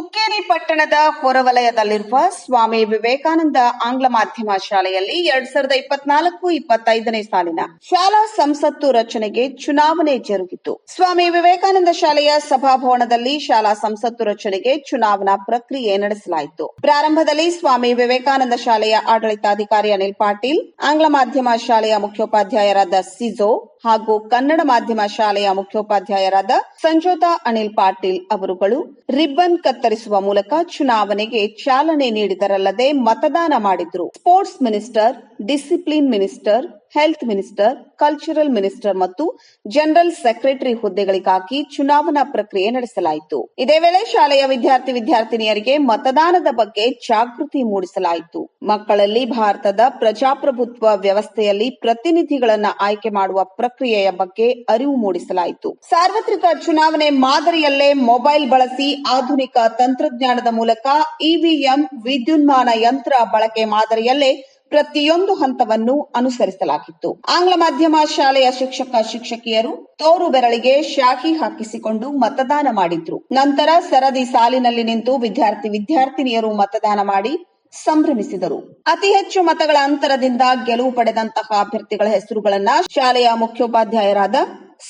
ಪಟ್ಟಣದ ಹೊರವಲಯದಲ್ಲಿರುವ ಸ್ವಾಮಿ ವಿವೇಕಾನಂದ ಆಂಗ್ಲ ಮಾಧ್ಯಮ ಶಾಲೆಯಲ್ಲಿ ಎರಡ್ ಸಾವಿರದ ಇಪ್ಪತ್ನಾಲ್ಕು ಇಪ್ಪತ್ತೈದನೇ ಸಾಲಿನ ಶಾಲಾ ಸಂಸತ್ತು ರಚನೆಗೆ ಚುನಾವಣೆ ಜರುಗಿತು. ಸ್ವಾಮಿ ವಿವೇಕಾನಂದ ಶಾಲೆಯ ಸಭಾಭವನದಲ್ಲಿ ಶಾಲಾ ಸಂಸತ್ತು ರಚನೆಗೆ ಚುನಾವಣಾ ಪ್ರಕ್ರಿಯೆ ನಡೆಸಲಾಯಿತು. ಪ್ರಾರಂಭದಲ್ಲಿ ಸ್ವಾಮಿ ವಿವೇಕಾನಂದ ಶಾಲೆಯ ಆಡಳಿತಾಧಿಕಾರಿ ಅನಿಲ್ ಪಾಟೀಲ್, ಆಂಗ್ಲ ಮಾಧ್ಯಮ ಶಾಲೆಯ ಮುಖ್ಯೋಪಾಧ್ಯಾಯರಾದ ಸಿಜೋ ಹಾಗೂ ಕನ್ನಡ ಮಾಧ್ಯಮ ಶಾಲೆಯ ಮುಖ್ಯೋಪಾಧ್ಯಾಯರಾದ ಸಂಜೋತಾ ಅನಿಲ್ ಪಾಟೀಲ್ ಅವರುಗಳು ರಿಬ್ಬನ್ ಕತ್ತರಿಸುವ ಮೂಲಕ ಚುನಾವಣೆಗೆ ಚಾಲನೆ ನೀಡಿದರಲ್ಲದೆ ಮತದಾನ ಮಾಡಿದ್ರು. Sports minister, discipline minister health minister cultural minister ಮತ್ತು ಜನರಲ್ ಸೆಕ್ರೆಟರಿ ಹುದ್ದೆಗಳಿಗಾಗಿ ಚುನಾವಣಾ ಪ್ರಕ್ರಿಯೆ ನಡೆಸಲಾಯಿತು. ಇದೇ ವೇಳೆ ಶಾಲೆಯ ವಿದ್ಯಾರ್ಥಿ ವಿದ್ಯಾರ್ಥಿನಿಯರಿಗೆ ಮತದಾನದ ಬಗ್ಗೆ ಜಾಗೃತಿ ಮೂಡಿಸಲಾಯಿತು. ಮಕ್ಕಳಲ್ಲಿ ಭಾರತದ ಪ್ರಜಾಪ್ರಭುತ್ವ ವ್ಯವಸ್ಥೆಯಲ್ಲಿ ಪ್ರತಿನಿಧಿಗಳನ್ನ ಆಯ್ಕೆ ಮಾಡುವ ಪ್ರಕ್ರಿಯೆಯ ಬಗ್ಗೆ ಅರಿವು ಮೂಡಿಸಲಾಯಿತು. ಸಾರ್ವತ್ರಿಕ ಚುನಾವಣೆ ಮಾದರಿಯಲ್ಲೇ ಮೊಬೈಲ್ ಬಳಸಿ ಆಧುನಿಕ ತಂತ್ರಜ್ಞಾನದ ಮೂಲಕ ಇವಿಎಂ ವಿದ್ಯುನ್ಮಾನ ಯಂತ್ರ ಬಳಕೆ ಮಾದರಿಯಲ್ಲೇ ಪ್ರತಿಯೊಂದು ಹಂತವನ್ನು ಅನುಸರಿಸಲಾಗಿತ್ತು. ಆಂಗ್ಲ ಮಾಧ್ಯಮ ಶಾಲೆಯ ಶಿಕ್ಷಕ, ಶಿಕ್ಷಕಿಯರು ತೋರು ಬೆರಳಿಗೆ ಶಾಹಿ ಹಾಕಿಸಿಕೊಂಡು ಮತದಾನ ಮಾಡಿದ್ರು. ನಂತರ ಸರದಿ ಸಾಲಿನಲ್ಲಿ ನಿಂತು ವಿದ್ಯಾರ್ಥಿ, ವಿದ್ಯಾರ್ಥಿನಿಯರು ಮತದಾನ ಮಾಡಿ ಸಂಭ್ರಮಿಸಿದರು. ಅತಿ ಹೆಚ್ಚು ಮತಗಳ ಅಂತರದಿಂದ ಗೆಲುವು ಪಡೆದಂತಹ ಅಭ್ಯರ್ಥಿಗಳ ಹೆಸರುಗಳನ್ನ ಶಾಲೆಯ ಮುಖ್ಯೋಪಾಧ್ಯಾಯರಾದ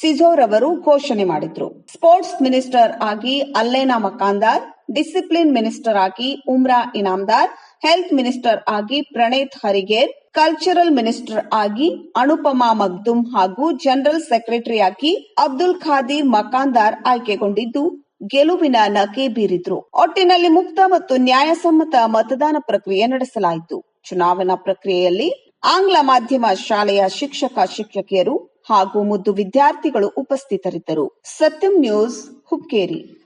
ಸಿಜೋರ್ ಅವರು ಘೋಷಣೆ ಮಾಡಿದ್ರು. ಸ್ಪೋರ್ಟ್ಸ್ ಮಿನಿಸ್ಟರ್ ಆಗಿ ಅಲ್ಲೇನಾ ಮಕಾಂದಾರ್ ಡಿಸಿಪ್ಲಿನ್ ಮಿನಿಸ್ಟರ್ ಆಗಿ ಉಮ್ರಾ ಇನಾಮ್ದಾರ್, ಹೆಲ್ತ್ ಮಿನಿಸ್ಟರ್ ಆಗಿ ಪ್ರಣೇತ್ ಹರಿಗೇರ್, ಕಲ್ಚರಲ್ ಮಿನಿಸ್ಟರ್ ಆಗಿ ಅನುಪಮಾ ಮಗ್ದುಮ್ ಹಾಗೂ ಜನರಲ್ ಸೆಕ್ರೆಟರಿ ಆಗಿ ಅಬ್ದುಲ್ ಖಾದಿ ಮಕಾಂದಾರ್ ಆಯ್ಕೆಗೊಂಡಿದ್ದು ಗೆಲುವಿನ ನಗೆ ಬೀರಿದ್ರು. ಒಟ್ಟಿನಲ್ಲಿ ಮುಕ್ತ ಮತ್ತು ನ್ಯಾಯಸಮ್ಮತ ಮತದಾನ ಪ್ರಕ್ರಿಯೆ ನಡೆಸಲಾಯಿತು. ಚುನಾವಣಾ ಪ್ರಕ್ರಿಯೆಯಲ್ಲಿ ಆಂಗ್ಲ ಮಾಧ್ಯಮ ಶಾಲೆಯ ಶಿಕ್ಷಕ, ಶಿಕ್ಷಕಿಯರು ಹಾಗೂ ಮುದ್ದು ವಿದ್ಯಾರ್ಥಿಗಳು ಉಪಸ್ಥಿತರಿದ್ದರು. ಸತ್ಯಂ ನ್ಯೂಸ್, ಹುಕ್ಕೇರಿ.